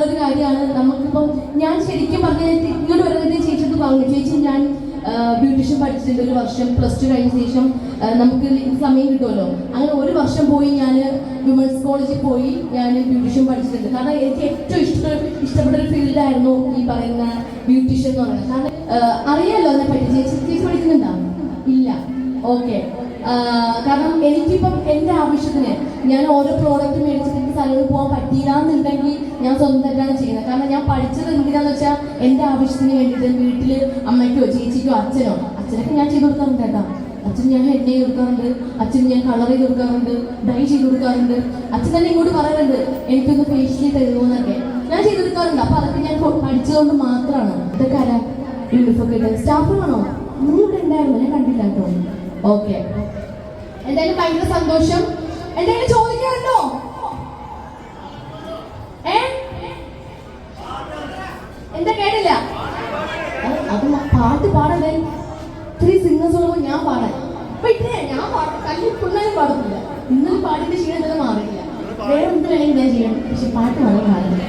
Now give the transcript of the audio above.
നമുക്കിപ്പം ഞാൻ ശരിക്കും പറഞ്ഞ ഇങ്ങോട്ട് വരുന്നത് ചേച്ചിട്ട് പറഞ്ഞു. ചേച്ചി ഞാൻ ബ്യൂട്ടീഷ്യൻ പഠിച്ചിട്ടുണ്ട് ഒരു വർഷം പ്ലസ് ടു കഴിഞ്ഞ ശേഷം. നമുക്ക് സമയം കിട്ടുമല്ലോ. അങ്ങനെ ഒരു വർഷം പോയി ഞാൻ വിമൻസ് കോളേജിൽ പോയി ഞാൻ ബ്യൂട്ടീഷ്യൻ പഠിച്ചിട്ടുണ്ട്. കാരണം എനിക്ക് ഏറ്റവും ഇഷ്ട ഇഷ്ടപ്പെട്ട ഒരു ഫീൽഡായിരുന്നു ഈ പറയുന്ന ബ്യൂട്ടീഷ്യൻ എന്ന് പറയുന്നത്. കാരണം അറിയാമല്ലോ അതിനെ പറ്റി ചേച്ചി ചേച്ചി പഠിക്കുന്നുണ്ടോ? ഇല്ല. ഓക്കെ. കാരണം എനിക്കിപ്പം എന്റെ ആവശ്യത്തിന് ഞാൻ ഓരോ പ്രോഡക്റ്റ് മേടിച്ചിട്ട് എനിക്ക് സ്ഥലങ്ങളിൽ പോകാൻ പറ്റിയില്ല എന്നുണ്ടെങ്കിൽ ഞാൻ സ്വന്തമായിട്ടാണ് ചെയ്യുന്നത്. കാരണം ഞാൻ പഠിച്ചത് എന്തിനാന്ന് വെച്ചാൽ എന്റെ ആവശ്യത്തിന് വേണ്ടിയിട്ട് വീട്ടിൽ അമ്മയ്ക്കോ ചേച്ചിക്കോ അച്ഛനോ അച്ഛനൊക്കെ ഞാൻ ചെയ്ത് കൊടുക്കാറുണ്ട് കേട്ടോ. അച്ഛൻ ഞാൻ ഹെഡ് ചെയ്ത് കൊടുക്കാറുണ്ട് അച്ഛൻ ഞാൻ കളർ ചെയ്ത് കൊടുക്കാറുണ്ട് ഡൈ ചെയ്ത് കൊടുക്കാറുണ്ട്. അച്ഛൻ തന്നെ ഇങ്ങോട്ട് പറയാറുണ്ട് എനിക്കൊന്ന് ഫേഷ്യലി തരുമോന്നൊക്കെ ഞാൻ ചെയ്ത് കൊടുക്കാറുണ്ട്. അപ്പൊ അതൊക്കെ ഞാൻ പഠിച്ചതുകൊണ്ട് മാത്രമാണ്. ഇതൊക്കെ ആരാ? യൂണിഫോം ഇട്ട്. സ്റ്റാഫുകളാണോ നിങ്ങൾ ഇവിടെ ഉണ്ടായിരുന്നു? ഞാൻ കണ്ടില്ല കേട്ടോ. ഓക്കെ. എന്തായാലും ഭയങ്കര സന്തോഷം. എന്തായാലും ചോദിക്കാറുണ്ടോ ഏ? എന്താ കേട്ടില്ല? അത് പാട്ട് പാടല്ലേ? ത്രീ സിംഗേഴ്സ് ഉള്ളപ്പോൾ ഞാൻ പാടാൻ. പിന്നെ ഞാൻ പാടും. കല്ലിൽ കൊണ്ടാലും പാടുന്നില്ല. ഇന്നലെ പാടിന്റെ ക്ഷീണം മാറിയില്ല വേറെ എന്ത് വേണമെങ്കിലും ഞാൻ ചെയ്യണം. പക്ഷെ പാട്ട് വളരെ പാടില്ല.